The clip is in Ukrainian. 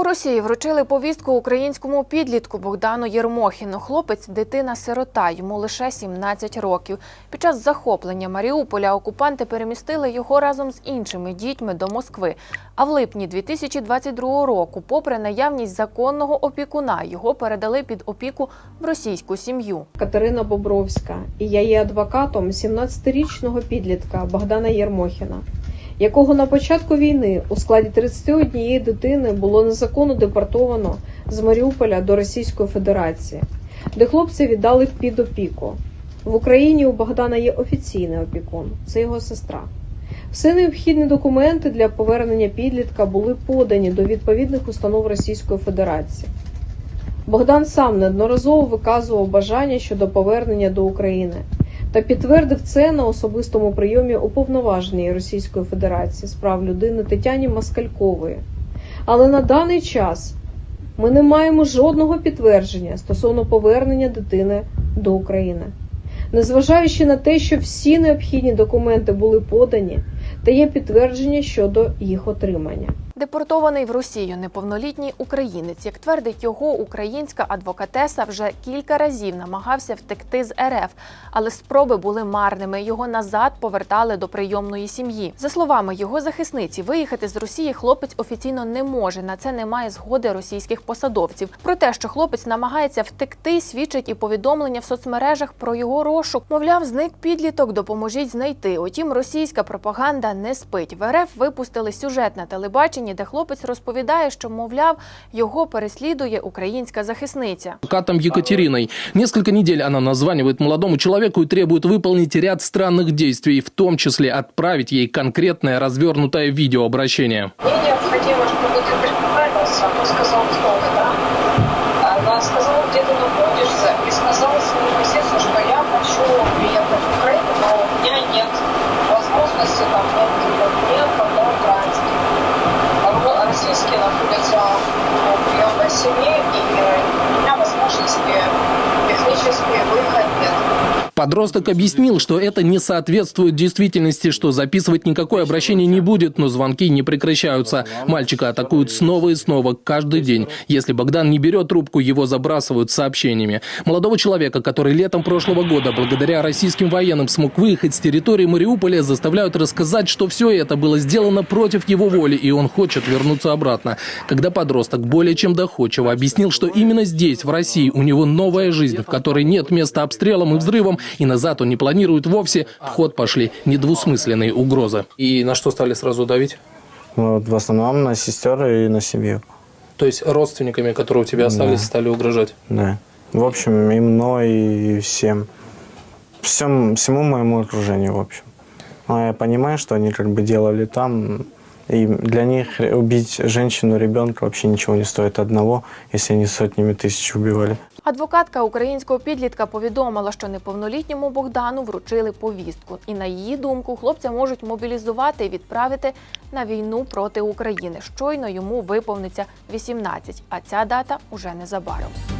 У Росії вручили повістку українському підлітку Богдану Єрмохіну. Хлопець дитина-сирота, йому лише 17 років. Під час захоплення Маріуполя окупанти перемістили його разом з іншими дітьми до Москви. А в липні 2022 року, попри наявність законного опікуна, його передали під опіку в російську сім'ю. Катерина Бобровська, і я є адвокатом 17-річного підлітка Богдана Єрмохіна, якого на початку війни у складі 31 дитини було незаконно депортовано з Маріуполя до Російської Федерації, де хлопця віддали під опіку. В Україні у Богдана є офіційний опікун, це його сестра. Все необхідні документи для повернення підлітка були подані до відповідних установ Російської Федерації. Богдан сам неодноразово виказував бажання щодо повернення до України та підтвердив це на особистому прийомі уповноваженій Російської Федерації з прав людини Тетяні Москалькової. Але на даний час ми не маємо жодного підтвердження стосовно повернення дитини до України. Незважаючи на те, що всі необхідні документи були подані, та є підтвердження щодо їх отримання. Депортований в Росію неповнолітній українець, як твердить його українська адвокатеса, вже кілька разів намагався втекти з РФ, але спроби були марними. Його назад повертали до прийомної сім'ї. За словами його захисниці, виїхати з Росії хлопець офіційно не може. На це немає згоди російських посадовців. Про те, що хлопець намагається втекти, свідчить і повідомлення в соцмережах про його розшук. Мовляв, зник підліток, допоможіть знайти. Утім, російська пропаганда не спить. В РФ випустили сюжет на телебаченні, де хлопець розповідає, що мовляв його переслідує українська захисниця. адвокатом Екатериной. Несколько недель она названивает молодому человеку и требует выполнить ряд странных действий, в том числе отправить ей конкретное развернутое видеообращение. Мне необходимо, чтобы ты представился, он сказал сколько, да? Она сказала, где ты находишься, и сказала своему сердцу, что Подросток объяснил, что это не соответствует действительности, что записывать никакое обращение не будет, но звонки не прекращаются. Мальчика атакуют снова и снова, каждый день. Если Богдан не берет трубку, его забрасывают сообщениями. Молодого человека, который летом прошлого года благодаря российским военным смог выехать с территории Мариуполя, заставляют рассказать, что все это было сделано против его воли, и он хочет вернуться обратно. Когда подросток более чем доходчиво объяснил, что именно здесь, в России, у него новая жизнь, в которой нет места обстрелам и взрывам, и назад он не планирует вовсе, в ход пошли недвусмысленные угрозы. И на что стали сразу давить? Вот, в основном на сестер и на семью. То есть родственниками, которые у тебя остались, Да. стали угрожать? Да. В общем, и мной, и всем. Всем, всему моему окружению, в общем. А я понимаю, что они как бы делали там. И для них убить женщину, ребенка вообще ничего не стоит одного, если они сотнями тысяч убивали. Адвокатка українського підлітка повідомила, що неповнолітньому Богдану вручили повістку, і на її думку хлопця можуть мобілізувати і відправити на війну проти України. Щойно йому виповниться 18, а ця дата уже незабаром.